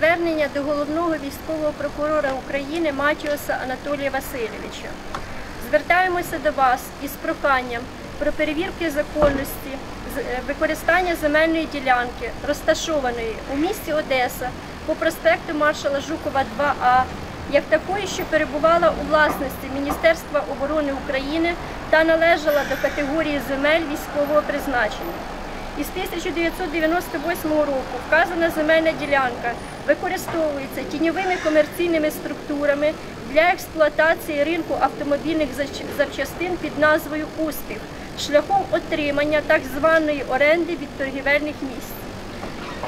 звернення до головного військового прокурора України Матіоса Анатолія Васильовича. Звертаємося до вас із проханням про перевірки законності е, використання земельної ділянки, розташованої у місті Одеса по проспекту маршала Жукова 2А, як такої, що перебувала у власності Міністерства оборони України та належала до категорії земель військового призначення. Із 1998 року вказана земельна ділянка використовується тіньовими комерційними структурами для експлуатації ринку автомобільних запчастин під назвою Успіх шляхом отримання так званої оренди від торгівельних місць.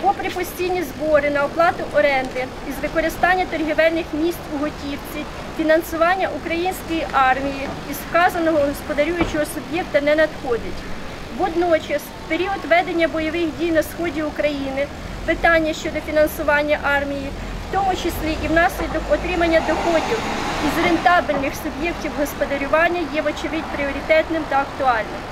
Попри постійні збори на оплату оренди із використання торгівельних місць у готівці, фінансування української армії із вказаного господарюючого суб'єкта не надходить. Водночас, в період ведення бойових дій на сході України, питання щодо фінансування армії, в тому числі і внаслідок отримання доходів із рентабельних суб'єктів господарювання, є вочевидь пріоритетним та актуальним.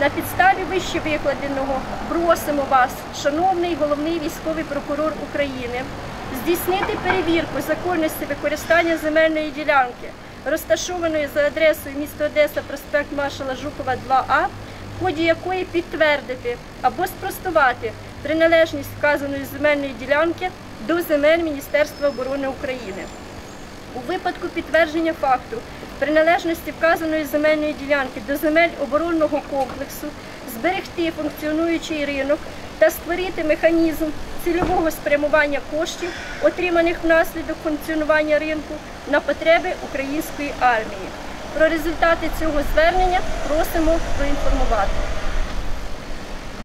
На підставі вище викладеного просимо вас, шановний головний військовий прокурор України, здійснити перевірку законності використання земельної ділянки, розташованої за адресою місто Одеса, проспект маршала Жукова 2А, в ході якої підтвердити або спростувати приналежність вказаної земельної ділянки до земель Міністерства оборони України. У випадку підтвердження факту приналежності вказаної земельної ділянки до земель оборонного комплексу зберегти функціонуючий ринок та створити механізм цільового спрямування коштів, отриманих внаслідок функціонування ринку, на потреби української армії. Про результати цього звернення просимо проінформувати.